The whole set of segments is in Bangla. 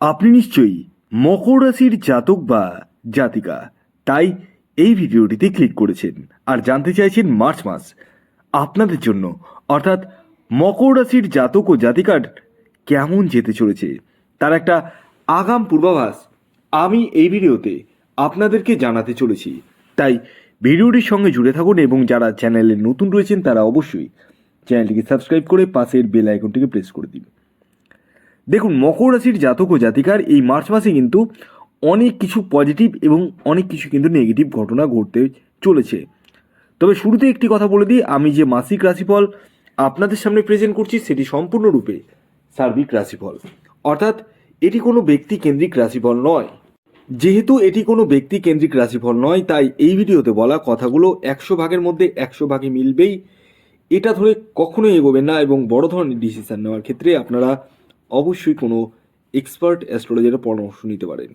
আপনি নিশ্চয়ই মকর রাশির জাতক বা জাতিকা, তাই এই ভিডিওটিতে ক্লিক করেছেন আর জানতে চাইছেন মার্চ মাস। আপনাদের জন্য, অর্থাৎ মকর রাশির জাতক ও জাতিকার কেমন যেতে চলেছে, তার একটা আগাম পূর্বাভাস আমি এই ভিডিওতে আপনাদেরকে জানাতে চলেছি। তাই ভিডিওটির সঙ্গে জুড়ে থাকুন এবং যারা চ্যানেলে নতুন রয়েছেন তারা অবশ্যই চ্যানেলটিকে সাবস্ক্রাইব করে পাশের বেল আইকনটিকে প্রেস করে দিন। দেখুন, মকর রাশির জাতক ও জাতিকার এই মার্চ মাসে কিন্তু অনেক কিছু পজিটিভ এবং অনেক কিছু কিন্তু নেগেটিভ ঘটনা ঘটতে চলেছে। তবে শুরুতে একটি কথা বলে দিই, আমি যে মাসিক রাশিফল আপনাদের সামনে প্রেজেন্ট করছি সেটি সম্পূর্ণরূপে সার্বিক রাশিফল। অর্থাৎ এটি কোনো ব্যক্তি কেন্দ্রিক রাশিফল নয়। যেহেতু এটি কোনো ব্যক্তি কেন্দ্রিক রাশিফল নয়, তাই এই ভিডিওতে বলা কথাগুলো একশো ভাগের মধ্যে একশো ভাগে মিলবেই। এটা ধরে কখনোই এগোবেন না এবং বড় ধরনের ডিসিশন নেওয়ার ক্ষেত্রে আপনারা অবশ্যই কোনো এক্সপার্ট অ্যাস্ট্রোলজারের পরামর্শ নিতে পারেন।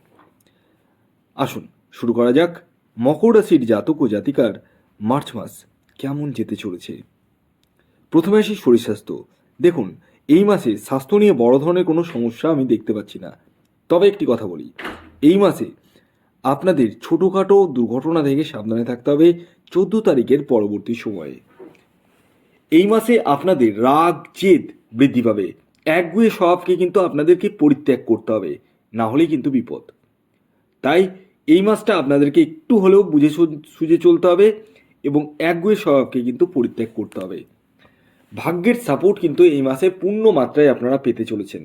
আসুন, শুরু করা যাক। মকর রাশির জাতক ও জাতিকার মার্চ মাস কেমন যেতে চলেছে? প্রথমে আসি শরীর স্বাস্থ্য। দেখুন, এই মাসে স্বাস্থ্য নিয়ে বড় ধরনের কোনো সমস্যা আমি দেখতে পাচ্ছি না। তবে একটি কথা বলি, এই মাসে আপনাদের ছোটোখাটো দুর্ঘটনা থেকে সাবধানে থাকতে হবে চোদ্দ তারিখের পরবর্তী সময়ে। এই মাসে আপনাদের রাগ, জেদ বৃদ্ধি পাবে। একগুয়ে স্বভাবকে কিন্তু আপনাদেরকে পরিত্যাগ করতে হবে, না হলেই কিন্তু বিপদ। তাই এই মাসটা আপনাদেরকে একটু হলেও বুঝে সুঝে চলতে হবে এবং একগুয়ে স্বভাবকে কিন্তু পরিত্যাগ করতে হবে। ভাগ্যের সাপোর্ট কিন্তু এই মাসে পূর্ণ মাত্রায় আপনারা পেতে চলেছেন।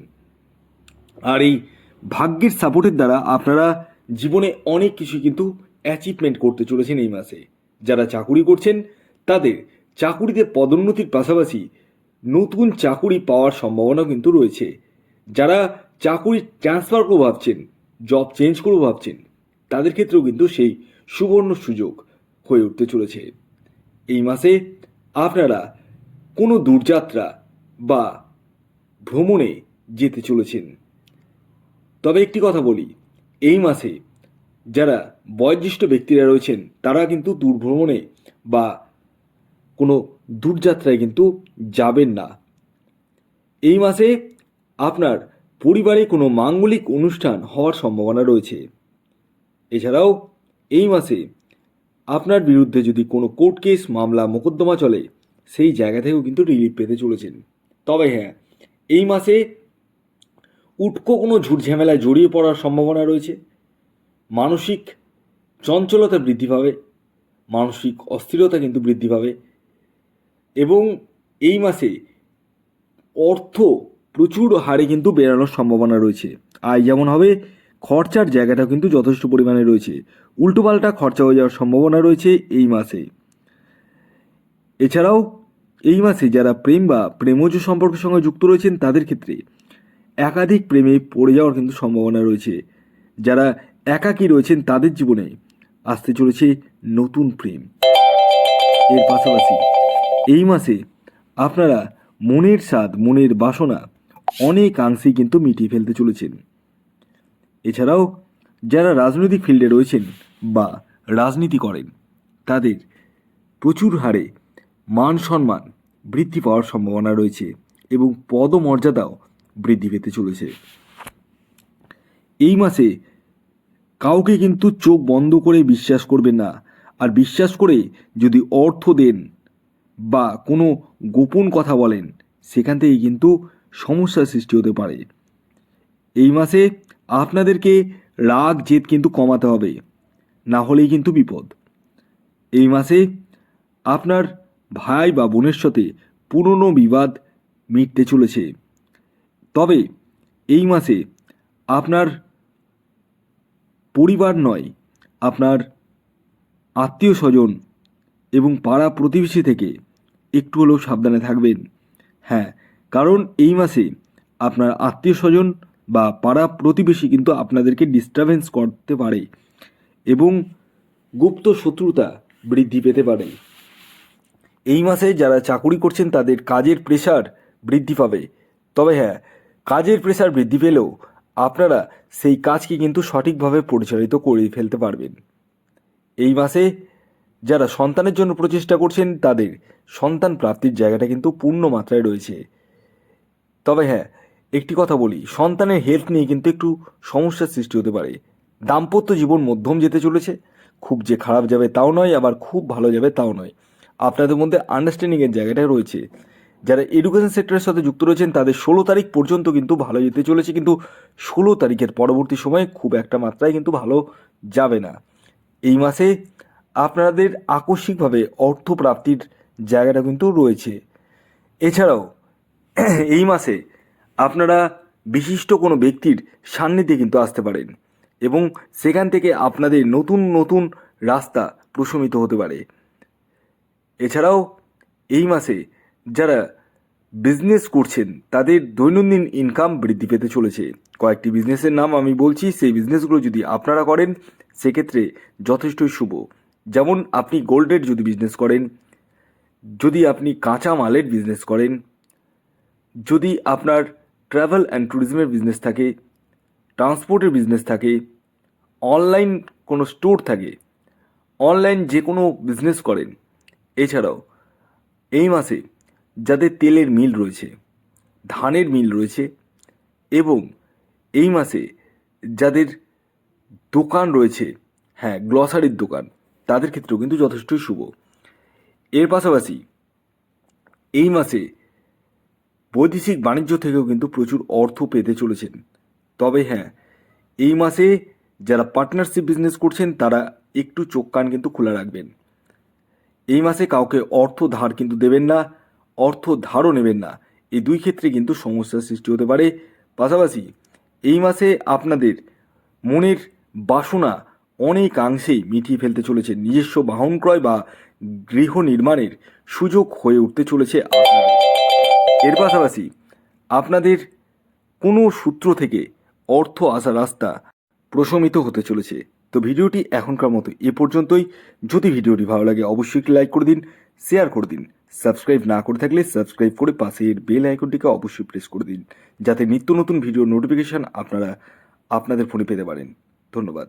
আর এই ভাগ্যের সাপোর্টের দ্বারা আপনারা জীবনে অনেক কিছু কিন্তু অ্যাচিভমেন্ট করতে চলেছেন এই মাসে। যারা চাকুরি করছেন, তাদের চাকুরিতে পদোন্নতির পাশাপাশি নতুন চাকুরি পাওয়ার সম্ভাবনা কিন্তু রয়েছে। যারা চাকুরি ট্রান্সফার করব ভাবছেন জব চেঞ্জ করব ভাবছেন, তাদের ক্ষেত্রেও কিন্তু সেই সুবর্ণ সুযোগ হয়ে উঠতে চলেছে। এই মাসে আপনারা কোনো দূরযাত্রা বা ভ্রমণে যেতে চলেছেন। তবে একটি কথা বলি, এই মাসে যারা বয়োজ্যেষ্ঠ ব্যক্তিরা রয়েছেন, তারা কিন্তু দূরভ্রমণে বা কোনো দূরযাত্রায় কিন্তু যাবেন না। এই মাসে আপনার পরিবারে কোনো মাঙ্গলিক অনুষ্ঠান হওয়ার সম্ভাবনা রয়েছে। এছাড়াও এই মাসে আপনার বিরুদ্ধে যদি কোনো কোর্ট কেস মামলা মোকদ্দমা চলে, সেই জায়গা থেকেও কিন্তু রিলিফ পেতে চলেছেন। তবে হ্যাঁ এই মাসে উটকো কোনো ঝুটঝামেলায় জড়িয়ে পড়ার সম্ভাবনা রয়েছে। মানসিক চঞ্চলতা বৃদ্ধি পাবে, মানসিক অস্থিরতা কিন্তু বৃদ্ধি পাবে এবং এই মাসে অর্থ প্রচুর হারে কিন্তু বেরানোর সম্ভাবনা রয়েছে। আয় যেমন হবে, খরচার জায়গাটাও কিন্তু যথেষ্ট পরিমাণে রয়েছে। উল্টোপাল্টা খরচা হয়ে যাওয়ার সম্ভাবনা রয়েছে এই মাসে। এছাড়াও এই মাসে যারা প্রেম বা প্রেমজ সম্পর্কের সঙ্গে যুক্ত রয়েছেন, তাদের ক্ষেত্রে একাধিক প্রেমে পড়ে যাওয়ার কিন্তু সম্ভাবনা রয়েছে। যারা একাকী রয়েছেন, তাদের জীবনে আসতে চলেছে নতুন প্রেম। এর পাশাপাশি এই মাসে আপনারা মনের স্বাদ, মনের বাসনা অনেকাংশেই কিন্তু মিটিয়ে ফেলতে চলেছেন। এছাড়াও যারা রাজনৈতিক ফিল্ডে রয়েছেন বা রাজনীতি করেন, তাদের প্রচুর হারে মান সম্মান বৃদ্ধি পাওয়ার সম্ভাবনা রয়েছে এবং পদমর্যাদাও বৃদ্ধি পেতে চলেছে। এই মাসে কাউকে কিন্তু চোখ বন্ধ করে বিশ্বাস করবেন না। আর বিশ্বাস করে যদি অর্থ দেন বা কোনো গোপন কথা বলেন, সেখান থেকে কিন্তু সমস্যার সৃষ্টি হতে পারে। এই মাসে আপনাদেরকে রাগ, জেদ কিন্তু কমাতে হবে, না হলেই কিন্তু বিপদ। এই মাসে আপনার ভাই বা বোনের সাথে পুরনো বিবাদ মিটতে চলেছে। তবে এই মাসে আপনার পরিবার নয়, আপনার আত্মীয় স্বজন এবং পাড়া প্রতিবেশী থেকে একটু হলেও সাবধানে থাকবেন। হ্যাঁ কারণ এই মাসে আপনার আত্মীয় স্বজন বা পাড়া প্রতিবেশী কিন্তু আপনাদেরকে ডিস্টারবেন্স করতে পারে এবং গুপ্ত শত্রুতা বৃদ্ধি পেতে পারে। এই মাসে যারা চাকুরি করছেন তাদের কাজের প্রেশার বৃদ্ধি পাবে। তবে হ্যাঁ কাজের প্রেশার বৃদ্ধি পেলেও আপনারা সেই কাজকে কিন্তু সঠিকভাবে পরিচালিত করে ফেলতে পারবেন। এই মাসে যারা সন্তানের জন্য প্রচেষ্টা করছেন, তাদের সন্তান প্রাপ্তির জায়গাটা কিন্তু পূর্ণ মাত্রায় রয়েছে। তবে হ্যাঁ একটি কথা বলি, সন্তানের হেলথ নিয়ে কিন্তু একটু সমস্যার সৃষ্টি হতে পারে। দাম্পত্য জীবন মধ্যম যেতে চলেছে, খুব যে খারাপ যাবে তাও নয়, আবার খুব ভালো যাবে তাও নয়। আপনাদের মধ্যে আন্ডারস্ট্যান্ডিংয়ের জায়গাটা রয়েছে। যারা এডুকেশন সেক্টরের সাথে যুক্ত রয়েছেন, তাদের ষোলো তারিখ পর্যন্ত কিন্তু ভালো যেতে চলেছে, কিন্তু ষোলো তারিখের পরবর্তী সময়ে খুব একটা মাত্রায় কিন্তু ভালো যাবে না। এই মাসে আপনাদের আকস্মিকভাবে অর্থ প্রাপ্তির জায়গাটা কিন্তু রয়েছে। এছাড়াও, এই মাসে আপনারা বিশিষ্ট কোনো ব্যক্তির সান্নিধ্যে কিন্তু আসতে পারেন এবং সেখান থেকে আপনাদের নতুন নতুন রাস্তা প্রশমিত হতে পারে। এছাড়াও, এই মাসে যারা বিজনেস করছেন, তাদের দৈনন্দিন ইনকাম বৃদ্ধি পেতে চলেছে। কয়েকটি বিজনেসের নাম আমি বলছি, সেই বিজনেসগুলো যদি আপনারা করেন, সেক্ষেত্রে যথেষ্টই শুভ। যেমন আপনি গোল্ডের যদি বিজনেস করেন, যদি আপনি কাঁচা মালের বিজনেস করেন, যদি আপনার ট্রাভেল অ্যান্ড ট্যুরিজমের বিজনেস থাকে ট্রান্সপোর্টের বিজনেস থাকে অনলাইন কোনো স্টোর থাকে অনলাইন যে কোনো বিজনেস করেন, এছাড়াও এই মাসে যাদের তেলের মিল রয়েছে, ধানের মিল রয়েছে এবং এই মাসে যাদের দোকান রয়েছে হ্যাঁ গ্লসারির দোকান তাদের ক্ষেত্রেও কিন্তু যথেষ্টই শুভ। এর পাশাপাশি এই মাসে বৈদেশিক বাণিজ্য থেকেও কিন্তু প্রচুর অর্থ পেতে চলেছেন। তবে হ্যাঁ এই মাসে যারা পার্টনারশিপ বিজনেস করছেন, তারা একটু চোখ কান কিন্তু খোলা রাখবেন। এই মাসে কাউকে অর্থ ধার কিন্তু দেবেন না, অর্থ ধারও নেবেন না। এই দুই ক্ষেত্রে কিন্তু সমস্যার সৃষ্টি হতে পারে। পাশাপাশি এই মাসে আপনাদের মনের বাসনা অনেকাংশেই মিটিয়ে ফেলতে চলেছে নিজস্ব বাহন ক্রয় বা গৃহ নির্মাণের সুযোগ হয়ে উঠতে চলেছে এর পাশাপাশি আপনাদের কোনো সূত্র থেকে অর্থ আসার রাস্তা প্রশমিত হতে চলেছে। তো ভিডিওটি এখনকার মতো এ পর্যন্তই। যদি ভিডিওটি ভালো লাগে, অবশ্যই একটি লাইক করে দিন, শেয়ার করে দিন। সাবস্ক্রাইব না করে থাকলে সাবস্ক্রাইব করে পাশের বেল আইকনটিকে অবশ্যই প্রেস করে দিন, যাতে নিত্য নতুন ভিডিও নোটিফিকেশান আপনারা আপনাদের ফোনে পেতে পারেন। ধন্যবাদ।